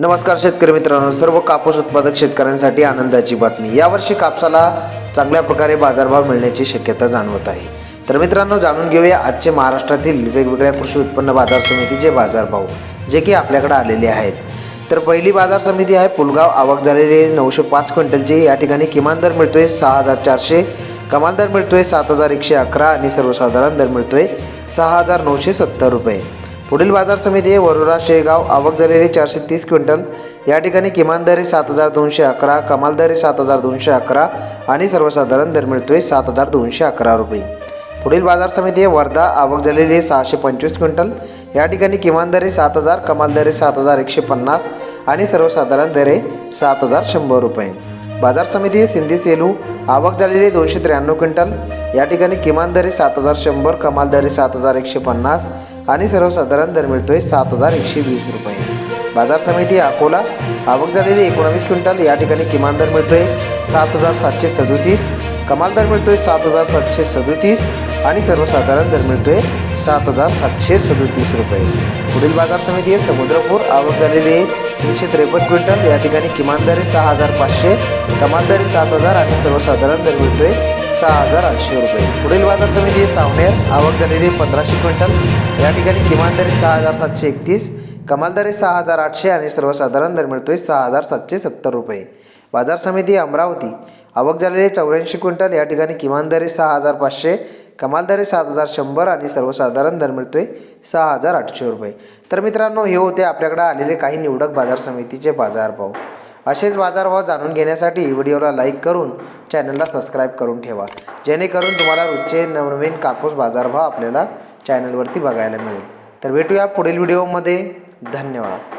नमस्कार शेतकरी मित्रांनो सर्व कापूस उत्पादक शेतकऱ्यांसाठी आनंदाची बातमी. यावर्षी कापसाला चांगल्या प्रकारे बाजारभाव मिळण्याची शक्यता जाणवत आहे. तर मित्रांनो जाणून घेऊया आजचे महाराष्ट्रातील वेगवेगळ्या कृषी उत्पन्न बाजार समितीचे बाजारभाव जे की आपल्याकडे आलेले आहेत. तर पहिली बाजार समिती आहे पुलगाव. आवक झालेली नऊशे पाच क्विंटलचे. या ठिकाणी किमान दर मिळतोय सहा हजार चारशे कमाल दर मिळतोय सात हजार एकशे अकरा आणि सर्वसाधारण दर मिळतोय सहा हजार नऊशे सत्तर रुपये. पुढील बाजार समिती वरुरा वरोरा शेगाव आवक झालेली चारशे तीस क्विंटल. या ठिकाणी किमान दर सात हजार दोनशे अकरा कमाल दर सात हजार दोनशे अकरा आणि सर्वसाधारण दर मिळतोय सात हजार दोनशे अकरा रुपये. पुढील बाजार समिती वर्धा आवक झालेली सहाशे पंचवीस क्विंटल. या ठिकाणी किमान दर सात हजार कमाल दर सात हजार एकशे पन्नास आणि सर्वसाधारण दरे सात हजार शंभर रुपये. बाजार समिती सिंधी सेलू आवक झालेली दोनशे त्र्याण्णव क्विंटल. या ठिकाणी किमान दर सात हजार शंभर कमाल दर सात हजार एकशे पन्नास आणि सर्वसाधारण दर मिळतोय सात हजार एकशे वीस रुपये. बाजार समिती अकोला आवक झालेली एकोणावीस क्विंटल या ठिकाणी किमान दर मिळतोय सात हजार सातशे सदोतीस कमाल दर मिळतोय सात हजार सातशे सदोतीस आणि सर्वसाधारण दर मिळतोय सात हजार सातशे सदोतीस रुपये. पुढील बाजार समिती आहे समुद्रपूर आवक झालेली आहे तीनशे त्रेपन्न क्विंटल या ठिकाणी किमान दर आहे सहा हजार पाचशे कमाल दर आहे सात हजार आणि सर्वसाधारण दर मिळतोय सहा हजार आठशे रुपये. पुढील बाजार समिती सावनेर आवक झालेली पंधराशे क्विंटल. या ठिकाणी किमान दरी सहा हजार सातशे एकतीस कमाल दरी सहा हजार आठशे आणि सर्वसाधारण दर मिळतोय सहा हजार सातशे सत्तर रुपये. बाजार समिती अमरावती आवक झालेली चौऱ्याऐंशी क्विंटल. या ठिकाणी किमान दरी सहा हजार पाचशे कमाल दरी सात हजार शंभर आणि सर्वसाधारण दर मिळतोय सहा हजार आठशे रुपये. तर मित्रांनो हे होते आपल्याकडे आलेले काही निवडक बाजार समितीचे बाजारभाव. असेच बाजारभाव जाणून घेण्यासाठी व्हिडिओला लाईक करून चॅनलला सबस्क्राईब करून ठेवा. जेणेकरून तुम्हाला रोजचे नवनवीन कापूस बाजारभाव आपल्याला चॅनलवरती बघायला मिळेल. तर भेटूया पुढील व्हिडिओमध्ये. धन्यवाद.